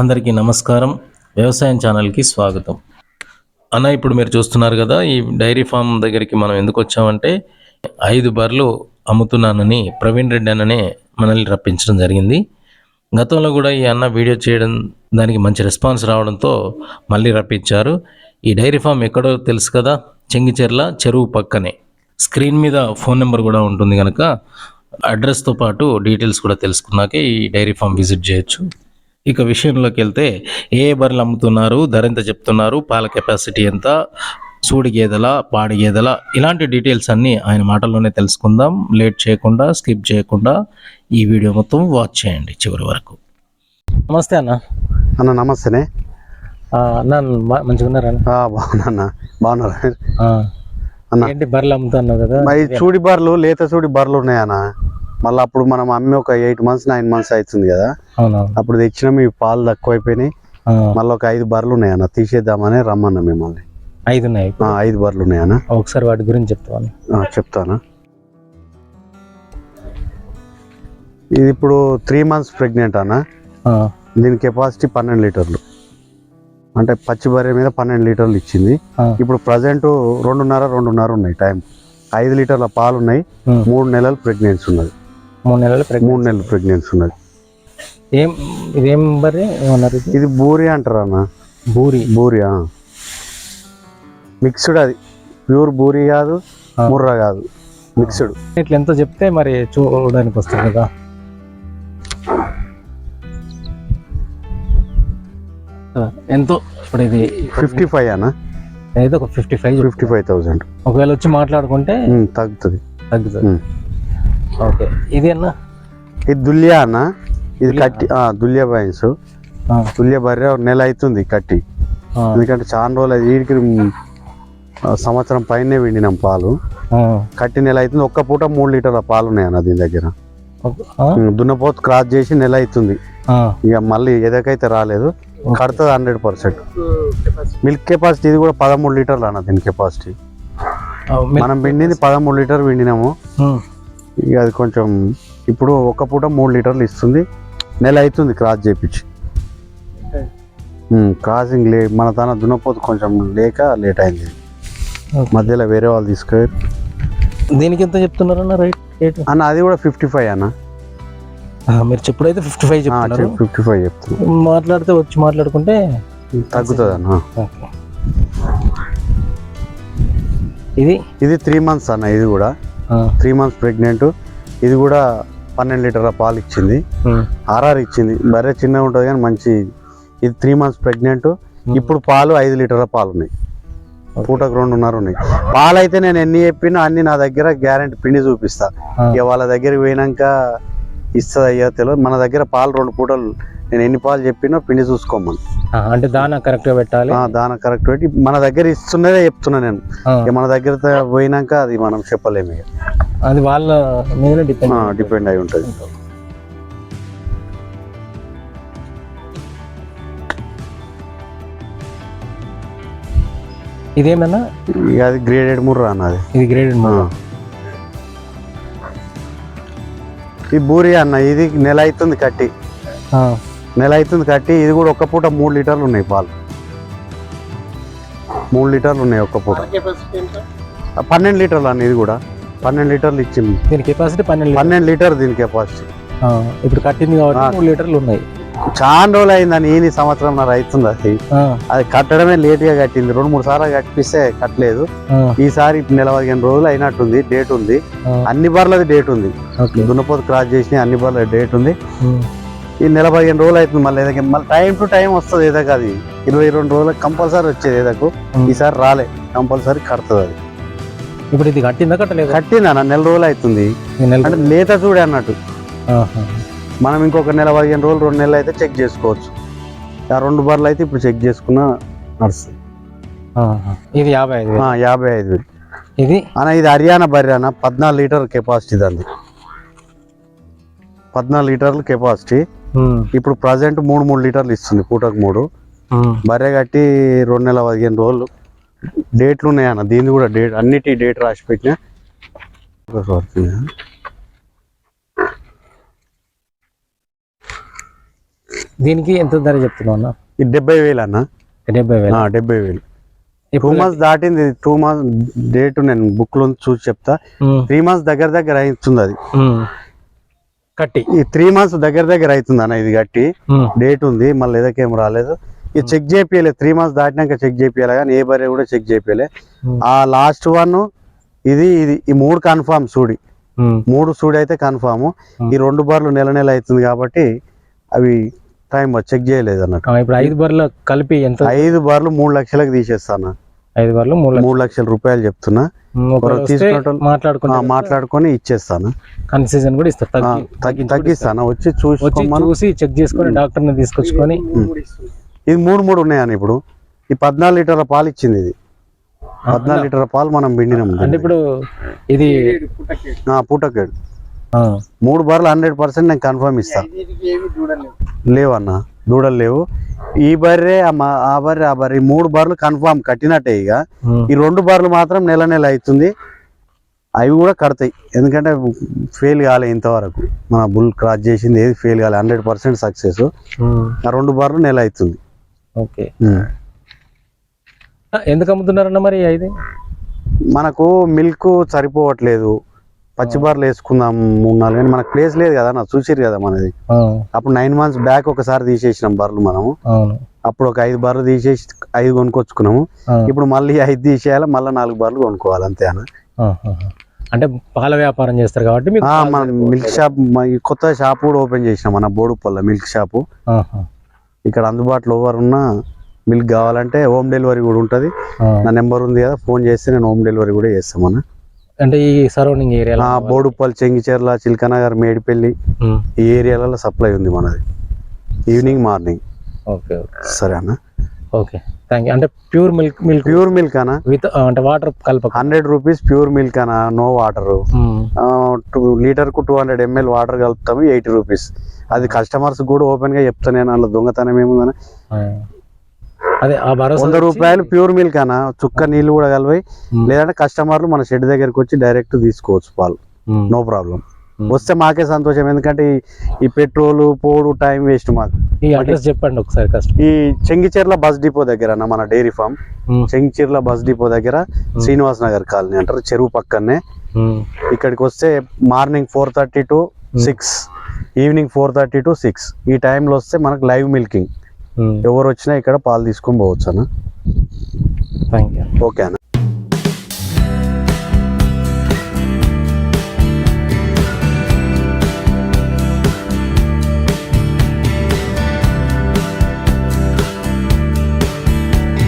అందరికీ నమస్కారం. వ్యవసాయం ఛానల్కి స్వాగతం. అన్న ఇప్పుడు మీరు చూస్తున్నారు కదా ఈ డైరీ ఫామ్ దగ్గరికి మనం ఎందుకు వచ్చామంటే ఐదు బర్లు అమ్ముతున్నానని ప్రవీణ్ రెడ్డి అన్ననే మనల్ని రప్పించడం జరిగింది. గతంలో కూడా ఈ అన్న వీడియో చేయడం దానికి మంచి రెస్పాన్స్ రావడంతో మళ్ళీ రప్పించారు. ఈ డైరీ ఫామ్ ఎక్కడో తెలుసు కదా చెంగిచెర్ల చెరువు పక్కనే. స్క్రీన్ మీద ఫోన్ నెంబర్ కూడా ఉంటుంది కనుక అడ్రస్తో పాటు డీటెయిల్స్ కూడా తెలుసుకున్నాకే ఈ డైరీ ఫామ్ విజిట్ చేయొచ్చు. ఇక విషయంలోకి వెళ్తే ఏ బర్రెలు అమ్ముతున్నారు ధర ఎంత చెప్తున్నారు పాల కెపాసిటీ ఎంత సూడి గేదెల పాడి గేదెల ఇలాంటి డీటెయిల్స్ అన్నీ ఆయన మాటల్లోనే తెలుసుకుందాం. లేట్ చేయకుండా స్కిప్ చేయకుండా ఈ వీడియో మొత్తం వాచ్ చేయండి చివరి వరకు. నమస్తే అన్న. అన్న నమస్తేనే. అన్న మంచిగా ఉన్నారా బాగున్నా బాగున్నారు. అన్న. ఏంటి బర్రెలు అమ్ముతున్నావు కదా? చూడి బర్రెలు లేత చూడి బర్రెలు ఉన్నాయన్న మళ్ళీ అప్పుడు మనం అమ్మి ఒక ఎయిట్ మంత్స్ నైన్ మంత్స్ అవుతుంది కదా. అప్పుడు తెచ్చిన మీ పాలు తక్కువైపోయినాయి. మళ్ళీ ఒక ఐదు బర్రెలు ఉన్నాయన్న తీసేద్దామని రమ్మన్న మిమ్మల్ని. ఐదు ఉన్నాయి. ఐదు బర్రెలు ఉన్నాయన్న ఒకసారి వాటి గురించి చెప్తాను చెప్తాను ఇది ఇప్పుడు త్రీ మంత్స్ ప్రెగ్నెంట్ అన్న. దీని కెపాసిటీ పన్నెండు లీటర్లు. అంటే పచ్చి బర్రె మీద పన్నెండు లీటర్లు ఇచ్చింది. ఇప్పుడు ప్రజెంట్ రెండున్నర రెండున్నర ఉన్నాయి టైం ఐదు లీటర్ల పాలు ఉన్నాయి. మూడు నెలలు ప్రెగ్నెన్సీ ఉన్నది. మూడు నెలలు. మూడు నెలలు ప్రెగ్నెన్సీ ఉన్నది. ఏం ఇదేం బర్రె ఏమన్నారు ఇది? ఇది బూరి అంటారు అన్న? బూరి. బూరి మిక్స్డ్ అది. ప్యూర్ బూరి కాదు. ముర్రా కాదు. మిక్స్డ్ ఇట్లా ఎంతో చెప్తే మరి చూడడానికి వస్తుంది కదా. ఎంతో ఇప్పుడు ఇది ఫిఫ్టీ ఫైవ్ అన్న? అయితే ఒక fifty five fifty five thousand ఒకవేళ వచ్చి మాట్లాడుకుంటే తగ్గుతుంది. తగ్గుతుంది. ఉమ్. ఓకే. ఇది అన్న? ఇది దుల్యా అన్న. ఇది? కట్టి దుల్యా బైన్స్ ఆ, దుల్యా బర్రె ఒక నెల అవుతుంది కట్టి. ఎందుకంటే చాలా రోజులు వీడికి సంవత్సరం పైనే విండినాం పాలు. కట్టి నెల అవుతుంది. ఒక్క పూట మూడు లీటర్ల పాలు ఉన్నాయి అన్న దీని దగ్గర. దున్నపోతు క్రాస్ చేసి నెల అవుతుంది. ఇక మళ్ళీ ఎదకైతే రాలేదు కడుతుంది హండ్రెడ్ పర్సెంట్. మిల్క్ కెపాసిటీ ఇది కూడా పదమూడు లీటర్లు అన్న దీని కెపాసిటీ. మనం పిండింది పదమూడు లీటర్ పిండినాము. ఇక అది కొంచెం ఇప్పుడు ఒక్క పూట మూడు లీటర్లు ఇస్తుంది. నెల అవుతుంది క్రాస్ ఉమ్, క్రాసింగ్ లే మన తన దున్నపోతు కొంచెం లేక లేట్ అయింది. మధ్యలో వేరే వాళ్ళు తీసుకెళ్ళి దీనికి ఎంత చెప్తున్నారన్న రైట్ రేట్? అన్న అది కూడా ఫిఫ్టీ ఫైవ్ అన్న. మీరు చెప్పుడైతే ఫిఫ్టీ ఫైవ్ చెప్తున్నారు. ఫిఫ్టీ ఫైవ్ చెప్తున్నా. మాట్లాడితే వచ్చి మాట్లాడుకుంటే తగ్గుతుంది అన్న ఇది? ఇది త్రీ మంత్స్ అన్న ఇది కూడా. Three months pregnant. ఇది కూడా పన్నెండు లీటర్ల పాలు ఇచ్చింది. ఆర్ఆర్ ఇచ్చింది. బరే చిన్నగా ఉంటుంది కానీ మంచి ఇది త్రీ మంత్స్ ప్రెగ్నెంట్. ఇప్పుడు పాలు ఐదు లీటర్ల పాలు ఉన్నాయి పూటకు రెండున్నర ఉన్నాయి పాలు అయితే నేను ఎన్ని చెప్పినా అన్ని నా దగ్గర గ్యారెంటీ పిండి చూపిస్తా. ఇక వాళ్ళ దగ్గరికి పోయినాక ఇస్తుంది అయ్యో తెలియదు మన దగ్గర పాలు రెండు పూటలు నేను ఎన్ని పాలు చెప్పినా పిండి చూసుకోమని. అంటే దానా కరెక్ట్గా పెట్టాలి దాన కరెక్ట్ పెట్టి మన దగ్గర ఇస్తున్నదే చెప్తున్నా నేను. మన దగ్గర పోయినాక అది మనం చెప్పలేము అది వాళ్ళ మీద డిపెండ్ డిపెండ్ అయి ఉంటుంది. ఇదేమన్నా? అది గ్రేడెడ్ ముర్రా అన్నది ఇది గ్రేడెడ్ ఈ బూరి అన్న ఇది నెల అవుతుంది కట్టి. నెల అవుతుంది కట్టి ఇది కూడా ఒక్క పూట మూడు లీటర్లు ఉన్నాయి పాలు. మూడు లీటర్లు ఉన్నాయి ఒక్క పూట. ఆ, పన్నెండు లీటర్లు అన్న ఇది కూడా. పన్నెండు లీటర్లు ఇచ్చింది. దీని కెపాసిటీ పన్నెండు లీటర్లు. పన్నెండు లీటర్ దీని కెపాసిటీ ఆ, ఇప్పుడు కట్టింది కాబట్టి. మూడు లీటర్లు ఉన్నాయి. చాలా రోజులు అయిందని ఈయన సంవత్సరం నర అవుతుంది అది. అది కట్టడమే లేట్గా కట్టింది. రెండు మూడు సార్లు కట్టిస్తే కట్టలేదు. ఈసారి నెల పదిహేను రోజులు అయినట్టుంది డేట్ ఉంది. అన్ని బర్లది డేట్ ఉంది. దున్నపోతు క్రాస్ చేసిన అన్ని బర్ల డేట్ ఉంది. ఈ నెల పదిహేను రోజులు అవుతుంది మళ్ళీ ఏదైనా. మళ్ళీ టైం టు టైం వస్తుంది ఏదక అది. ఇరవై రెండు రోజులకు కంపల్సరీ వచ్చేది ఏదకు ఉమ్. ఈసారి రాలే. కంపల్సరీ కడుతుంది అది. ఇప్పుడు ఇది కట్టిందా కట్టలేదు? కట్టింది నెల రోజులు అవుతుంది. అంటే లేత చూడే అన్నట్టు. మనం ఇంకొక నెల పదిహేను రోజులు రెండు నెలలు అయితే చెక్ చేసుకోవచ్చు. ఆ రెండు బర్లు అయితే ఇప్పుడు చెక్ చేసుకున్నా నడుస్తుంది. ఇది యాభై ఐదు యాభై ఐదు ఇది? అన్న ఇది హర్యానా బర్రె అన్న పద్నాలుగు లీటర్ కెపాసిటీ దాన్ని పద్నాలుగు లీటర్ల కెపాసిటీ. ఇప్పుడు ప్రజెంట్ మూడు మూడు లీటర్లు ఇస్తుంది పూటకు మూడు. బర్రె కట్టి రెండు నెలల పదిహేను రోజులు. డేట్లు ఉన్నాయన్న దీన్ని కూడా డేట్ అన్నిటి డేట్ రాసి పెట్టినా. దీనికి ఎంత ధర చెప్తున్నావు అన్న? ఇది డెబ్బై వేలు అన్న. డెబ్బై వేలు? డెబ్బై వేలు. టూ మంత్స్ దాటింది టూ మంత్స్ డేట్ నేను బుక్లో చూసి చెప్తా. త్రీ మంత్స్ దగ్గర దగ్గర అవుతుంది అది. కట్టి. ఈ త్రీ మంత్స్ దగ్గర దగ్గర అవుతుంది అన్న ఇది కట్టి. డేట్ ఉంది మళ్ళీ ఏదకేం రాలేదు. ఇది చెక్ చేపియలే త్రీ మంత్స్ దాటినాక చెక్ చేపియాలి కానీ ఏ బరే కూడా చెక్ చేపియలే ఆ లాస్ట్ వన్ ఇది ఇది ఈ మూడు కన్ఫామ్ సూడి. మూడు సూడి అయితే కన్ఫామ్ ఈ రెండు బార్లు నెల నెల అవుతుంది కాబట్టి అవి టైం చెక్ చేయలేదు అన్నట్టు. ఇప్పుడు ఐదు బర్రెలు కలిపి ఎంత? ఐదు బార్లు మూడు లక్షలకు తీసేస్తాను ఐదు మూడు లక్షలు. మూడు లక్షల రూపాయలు చెప్తున్నా. మాట్లాడుకుంటే మాట్లాడుకొని ఇచ్చేస్తాను? కన్సెషన్ కూడా కూడా తగ్గిస్తాను? వచ్చి చూసి చెక్ చేసుకొని డాక్టర్ని తీసుకొచ్చుకొని ఇది మూడు మూడు ఉన్నాయని ఇప్పుడు. ఈ పద్నాలుగు లీటర్ల పాలు ఇచ్చింది ఇది. పద్నాలుగు లీటర్ల పాలు మనం పిండినాం. అంటే ఇప్పుడు ఇది పూటకేడు. మూడు బార్లు హండ్రెడ్ పర్సెంట్ నేను కన్ఫర్మ్ ఇస్తా. లేవన్న? దూడలు లేవు. ఈ బర్రె ఆ బర్రె ఆ బర్రె మూడు బార్లు కన్ఫర్మ్ కట్టినట్టే ఇక. ఈ రెండు బార్లు మాత్రం నెల నెల అవుతుంది. అవి కూడా కడతాయి. ఎందుకంటే ఫెయిల్ కాలే ఇంతవరకు. మన బుల్ క్రాస్ చేసింది ఏది ఫెయిల్ కాలే. Hundred percent success. ఆ రెండు బార్లు నెల అవుతుంది. ఓకే. ఎందుకు అమ్ముతున్నారన్న మరి ఐదు మనకు మిల్క్ సరిపోవట్లేదు. పచ్చి బార్లు వేసుకుందాం మూడు నాలుగు కానీ మనకు ప్లేస్ లేదు కదా నా చూసిరు కదా మనది. అప్పుడు నైన్ మంత్స్ బ్యాక్ ఒకసారి తీసేసినాం బర్రెలు మనము. అప్పుడు ఒక ఐదు బర్రెలు తీసేసి ఐదు కొనుక్కొచ్చుకున్నాము. ఇప్పుడు మళ్ళీ ఐదు తీసేయాలి మళ్ళీ నాలుగు బర్రెలు కొనుక్కోవాలి అంతే అన్న. అంటే పాల వ్యాపారం చేస్తారు కాబట్టి మన మిల్క్ షాప్ కొత్త షాప్ కూడా ఓపెన్ చేసినాం మన బోడుపల్ల మిల్క్ షాపు ఇక్కడ అందుబాటులో ఎవరున్నా మిల్క్ కావాలంటే హోమ్ డెలివరీ కూడా ఉంటుంది. నా నెంబర్ ఉంది కదా ఫోన్ చేస్తే నేను హోమ్ డెలివరీ కూడా చేస్తామన్నా. అంటే ఈ సరౌండింగ్ ఏరియాలో ఆ బోడుపల్లి చెంగిచెర్ల చిల్కనగర్ మేడిపల్లి ఈ ఏరియాలలో సప్లై ఉంది మనది. Evening morning okay okay. సరే అన్న? ఓకే థ్యాంక్ యూ అంటే pure milk milk pure milk అన్న? విత్ అంటే వాటర్ కలపక. హండ్రెడ్ రూపీస్ ప్యూర్ మిల్క్ అన్న నో వాటర్ టూ లీటర్కు టూ హండ్రెడ్ ఎంఎల్ వాటర్ కలుపుతాము ఎయిటీ రూపీస్ అది కస్టమర్స్ కూడా ఓపెన్గా చెప్తాను నేను అందులో దొంగతనం ఏముందని. అదే ఆ భరోసా వంద రూపాయలు ప్యూర్ మిల్క్ అన్న చుక్క నీళ్ళు కూడా కలిపి ఉమ్, లేదంటే కస్టమర్లు మన షెడ్ దగ్గరికి వచ్చి డైరెక్ట్ తీసుకోవచ్చు పాలు. No problem. వస్తే మాకే సంతోషం ఎందుకంటే ఈ- ఈ పెట్రోల్ పోడు టైం వేస్ట్ మాకు. ఈ అడ్రస్ చెప్పండి ఒకసారి కష్టం ఈ చెంగిచెర్ల బస్ డిపో దగ్గర అన్న మన dairy farm. Chengicherla bus depot దగ్గర శ్రీనివాస్ నగర్ కాలనీ అంటారు చెరువు పక్కనే. ఇక్కడికి వస్తే morning four thirty to six evening four thirty to six. ఈ టైంలో వస్తే మనకు లైవ్ మిల్కింగ్. ఎవరు వచ్చినా ఇక్కడ పాలు తీసుకొని పోవచ్చు అన్న థ్యాంక్ యూ ఓకే అన్న